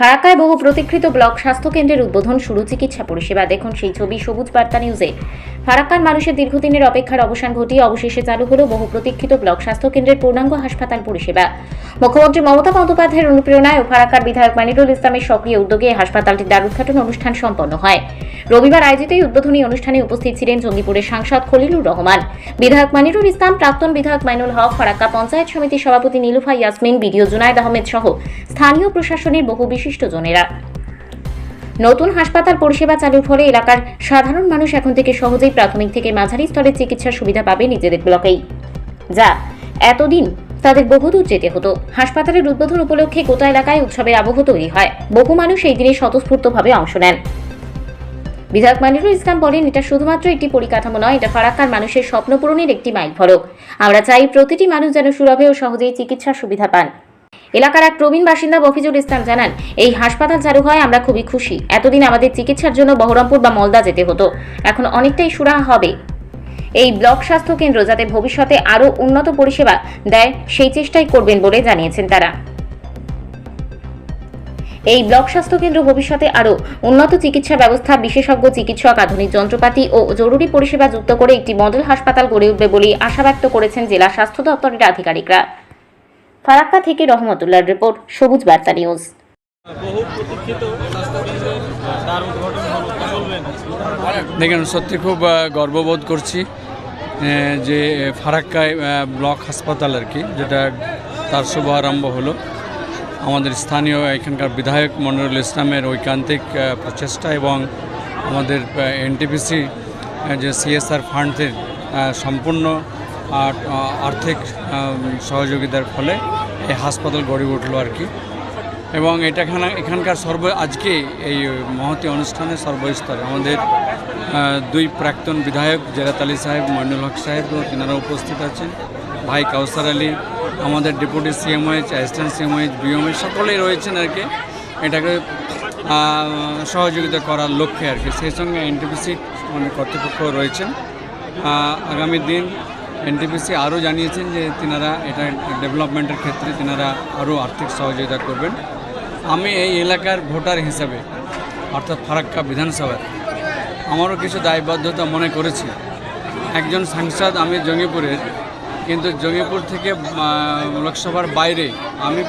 ফারাক্কায় বহু প্রতীক্ষিত ব্লক স্বাস্থ্য কেন্দ্রের উদ্বোধন শুরু চিকিৎসা পরিষেবা। দেখুন সেই ছবি সবুজ বার্তা নিউজে। ফারাক্কার মানুষের দীর্ঘদিনের অপেক্ষার অবসান ঘটিয়ে অবশেষে চালু হলো বহু প্রতীক্ষিত ব্লক স্বাস্থ্য কেন্দ্রের পূর্ণাঙ্গ হাসপাতাল পরিষেবা। মুখ্যমন্ত্রী মমতা বন্দ্যোপাধ্যায়ের অনুপ্রেরণায় ও ফারাক্কার বিধায়ক মানিরুল ইসলামের সক্রিয় উদ্যোগে হাসপাতালটির দ্বার উদ্ঘাটন অনুষ্ঠান সম্পন্ন হয়। রবিবার আয়োজিত এই উদ্বোধনী অনুষ্ঠানে উপস্থিত ছিলেন জঙ্গিপুরের সাংসদ খলিলুর রহমান। বিধায়ক মানিরুল ইসলাম, প্রাক্তন বিধায়ক মাইনুল হক, ফারাক্কা পঞ্চায়েত সমিতির সভাপতি নীলুফা ইয়াসমিন, বিডিও জুনায়দ আহমেদ সহ স্থানীয় প্রশাসনের বহু বিশিষ্টজনেরা নতুন হাসপাতাল পরিষেবা চালুর ফলে এলাকার সাধারণ মানুষ এখন থেকে সহজেই প্রাথমিক থেকে মাঝারি স্তরের চিকিৎসার সুবিধা পাবে নিজেদের ব্লকেই। যা এতদিন তাদের বহুদূর যেতে হতো। হাসপাতালের উদ্বোধন উপলক্ষে গোটা এলাকায় উৎসবের আবহ তৈরি হয়। বহু মানুষ এই দিনে স্বতঃস্ফূর্তভাবে অংশ নেন। বিধায়ক মানিরুল ইসলাম বলেন, এটা শুধুমাত্র একটি পরিকাঠামো নয়, এটা ফারাক্কার মানুষের স্বপ্ন পূরণের একটি মাইল ফলক আমরা চাই প্রতিটি মানুষ যেন সুলভে ও সহজেই চিকিৎসার সুবিধা পান। এলাকার এক প্রবীণ বাসিন্দা মফিজুল ইসলাম জানান, এই হাসপাতাল চালু হয়, আমরা খুবই খুশি। এতদিন আমাদের চিকিৎসার জন্য বহরমপুর বা মলদা যেতে হতো। এখন অনেকটাই সুরাহা হবে। এই ব্লক স্বাস্থ্য কেন্দ্র যাতে ভবিষ্যতে আরও উন্নত পরিষেবা দেয়, সেই চেষ্টাই করবেন বলে জানিয়েছেন তারা। এই ব্লক স্বাস্থ্য কেন্দ্র ভবিষ্যতে আরও উন্নত চিকিৎসা ব্যবস্থা, বিশেষজ্ঞ চিকিৎসক, আধুনিক যন্ত্রপাতি ও জরুরি পরিষেবা যুক্ত করে একটি মডেল হাসপাতাল গড়ে উঠবে বলে আশা ব্যক্ত করেছেন জেলা স্বাস্থ্য দপ্তরের আধিকারিকরা। ফারাক্কা থেকে রহমতুল্লাহর রিপোর্ট সবুজ বার্তা নিউজ। বহু প্রতীক্ষিত উদ্ঘাটন দেখেন সত্যি খুব গর্ববোধ করছি যে ফারাক্কায় ব্লক হাসপাতাল আর কি যেটা তার শুভ আরম্ভ হলো। আমাদের স্থানীয় এখানকার বিধায়ক মনিরুল ইসলামের ঐকান্তিক প্রচেষ্টা এবং আমাদের এনটিপিসি যে সিএসআর ফান্ডের সম্পূর্ণ আহ, আর্থিক সহযোগিতার ফলে এই হাসপাতাল গড়ে উঠল আর কি। এবং এটা এখানে এখানকার সর্ব আজকে এই মহতি অনুষ্ঠানে সর্বস্তরে আমাদের দুই প্রাক্তন বিধায়ক জেরাত আলী সাহেব মইনুল হক সাহেব তিনারা উপস্থিত আছেন। ভাই কাউসার আলী আমাদের deputy CMOH assistant CMOH BMH সকলেই রয়েছেন আর কি। এটাকে সহযোগিতা করার লক্ষ্যে আর কি। সেই সঙ্গে এনটিপিসি মানে কর্তৃপক্ষ রয়েছেন। আগামী দিন এনটিপিসি আরও জানিয়েছেন যে তিনারা এটা ডেভেলপমেন্টের ক্ষেত্রে তিনারা আরও আর্থিক সহযোগিতা করবেন। আমি এই এলাকার ভোটার হিসাবে অর্থাৎ ফারাক্কা বিধানসভার আমারও কিছু দায়বদ্ধতা মনে করেছি। একজন সাংসদ আমি জঙ্গিপুরের কিন্তু জঙ্গিপুর থেকে লোকসভার বাইরে আমি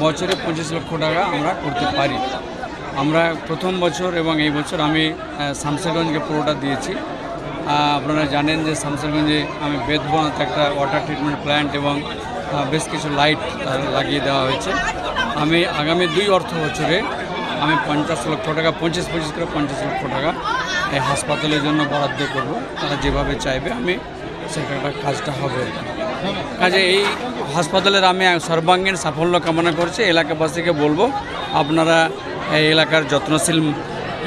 বছরে পঁচিশ লক্ষ টাকা আমরা করতে পারি। আমরা প্রথম বছর এবং এই বছর আমি আহ, শামসেরগঞ্জকে পুরোটা দিয়েছি। আপনারা জানেন যে শামসেরগঞ্জে আমি বেদবনাতে একটা ওয়াটার ট্রিটমেন্ট প্ল্যান্ট এবং বেশ কিছু লাইট লাগিয়ে দেওয়া হয়েছে। আমি আগামী দুই অর্থ বছরে আমি পঞ্চাশ লক্ষ টাকা পঁচিশ পঁচিশ করে পঞ্চাশ লক্ষ টাকা এই হাসপাতালের জন্য বরাদ্দ করব। তারা যেভাবে চাইবে আমি সেটা কাজটা হবে। কাজে এই হাসপাতালের আমি সর্বাঙ্গীন সাফল্য কামনা করছি। এলাকাবাসীকে বলব আপনারা এই এলাকার যত্নশীল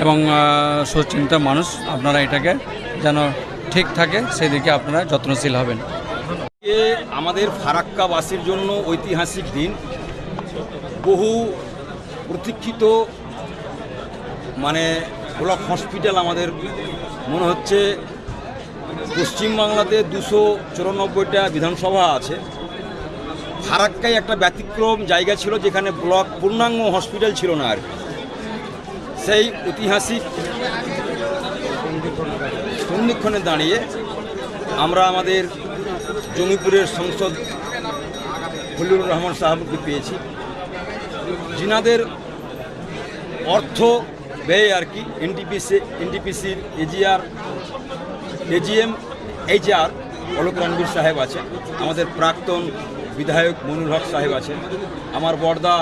এবং আহ, সুচিন্তিত মানুষ আপনারা এটাকে যেন ঠিক থাকে, সেদিকে আপনারা যত্নশীল হবেন। আমাদের ফারাক্কাবাসীর জন্য ঐতিহাসিক দিন। বহু প্রতীক্ষিত মানে ব্লক হসপিটাল আমাদের, মনে হচ্ছে পশ্চিমবাংলাতে দুশো চুরানব্বইটা বিধানসভা আছে। ফারাক্কায় একটা ব্যতিক্রম জায়গা ছিল যেখানে ব্লক পূর্ণাঙ্গ হসপিটাল ছিল না আর। সেই ঐতিহাসিক সন্ধিক্ষণে দাঁড়িয়ে আমরা আমাদের জঙ্গিপুরের সংসদ খলিলুর রহমান সাহাবকে পেয়েছি। যিনাদের অর্থ ব্যয় আর কি NTPC এনটিপিসির AGR AGM HR Alok Ranbir সাহেব আছেন। আমাদের প্রাক্তন বিধায়ক মনুর হক সাহেব আছেন। আমার বর্দা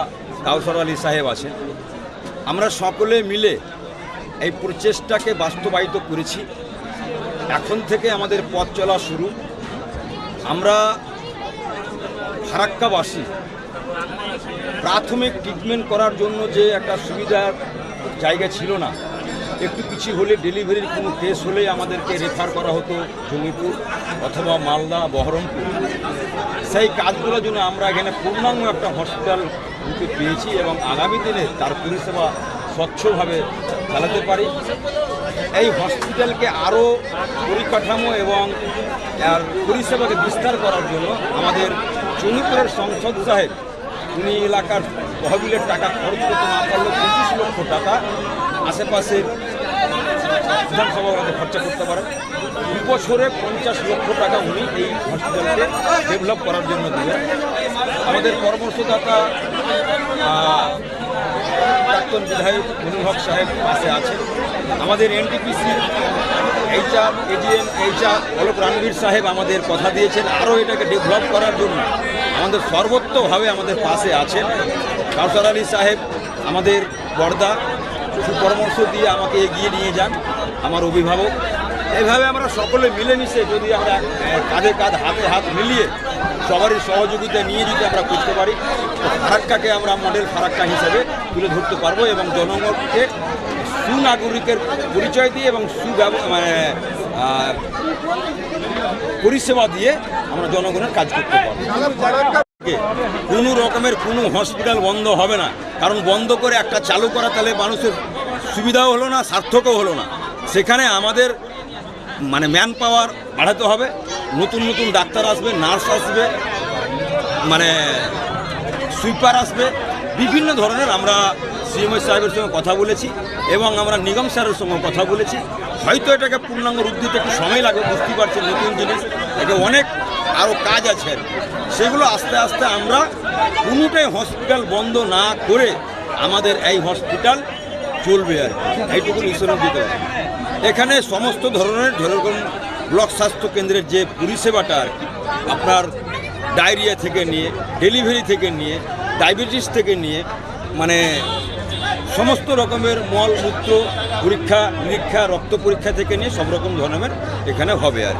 কাউসর আলী সাহেব আছেন। আমরা সকলে মিলে এই প্রচেষ্টাকে বাস্তবায়িত করেছি। এখন থেকে আমাদের পথ চলা শুরু। আমরা ফারাক্কাবাসী। প্রাথমিক ট্রিটমেন্ট করার জন্য যে একটা সুবিধার জায়গা ছিল না, একটু কিছু হলে ডেলিভারির কোনো কেস হলেই আমাদেরকে রেফার করা হতো জমিপুর অথবা মালদা, বহরমপুর। সেই কাজগুলোর জন্য আমরা এখানে পূর্ণাঙ্গ একটা হসপিটাল রূপে পেয়েছি এবং আগামী দিনে তার পরিষেবা স্বচ্ছভাবে চালাতে পারি। এই হসপিটালকে আরও পরিকাঠামো এবং পরিষেবাকে বিস্তার করার জন্য আমাদের চণ্ডীপুরের সংসদ সাহেব, উনি এলাকার তহবিলের টাকা খরচ করতে না পারলেও পঁচিশ লক্ষ টাকা আশেপাশের বিধানসভা খরচা করতে পারেন। দু বছরে পঞ্চাশ লক্ষ টাকা উনি এই হসপিটালকে ডেভেলপ করার জন্য দেবেন আমাদের পরামর্শদাতা প্রাক্তন বিধায়ক মনির সাহেব পাশে আছেন। আমাদের NTPC, HR, AGM, HR Alok Ranbir সাহেব আমাদের কথা দিয়েছেন, আরও এটাকে ডেভেলপ করার জন্য। আমাদের সর্বত্রভাবে আমাদের পাশে আছেন কাউসার আলী সাহেব, আমাদের বর্দা, সুপরামর্শ দিয়ে আমাকে এগিয়ে নিয়ে যান, আমার অভিভাবক। এইভাবে আমরা সকলে মিলেমিশে যদি আমরা কাঁধে কাঁধ, হাতে হাত মিলিয়ে সবারই সহযোগিতা নিয়ে যদি আমরা করতে পারি ফারাক্কাকে আমরা মডেল ফারাক্কা হিসেবে তুলে ধরতে পারব এবং জনগণকে সুনাগরিকের পরিচয় দিয়ে এবং সুব্যব মানে পরিষেবা দিয়ে আমরা জনগণের কাজ করতে পারব। কোনো রকমের কোনো হসপিটাল বন্ধ হবে না। কারণ বন্ধ করে একটা চালু করা তাহলে মানুষের সুবিধাও হলো না, সার্থকও হলো না। সেখানে আমাদের মানে ম্যান পাওয়ার বাড়াতে হবে। নতুন নতুন ডাক্তার আসবে নার্স আসবে মানে সুইপার আসবে। বিভিন্ন ধরনের আমরা সিএমএ সাহেবের সঙ্গে কথা বলেছি এবং আমরা নিগম স্যারের সঙ্গে কথা বলেছি। হয়তো এটাকে পূর্ণাঙ্গ রূপ দিতে একটু সময় লাগবে বুঝতেই পারছেন নতুন জিনিস। এটা অনেক আরও কাজ আছে। সেগুলো আস্তে আস্তে আমরা কোনোটাই হসপিটাল বন্ধ না করে আমাদের এই হসপিটাল চলবে আর এইটুকু ঈশ্বরের দিতে এখানে সমস্ত ধরনের যেরকম ব্লক স্বাস্থ্য কেন্দ্রের যে পরিষেবাটা আর আপনার ডায়রিয়া থেকে নিয়ে, ডেলিভারি থেকে নিয়ে ডায়াবেটিস থেকে নিয়ে মানে সমস্ত রকমের মল মূত্র পরীক্ষা, নিরীক্ষা, রক্ত পরীক্ষা থেকে নিয়ে সব রকম ধরনের এখানে হবে আর।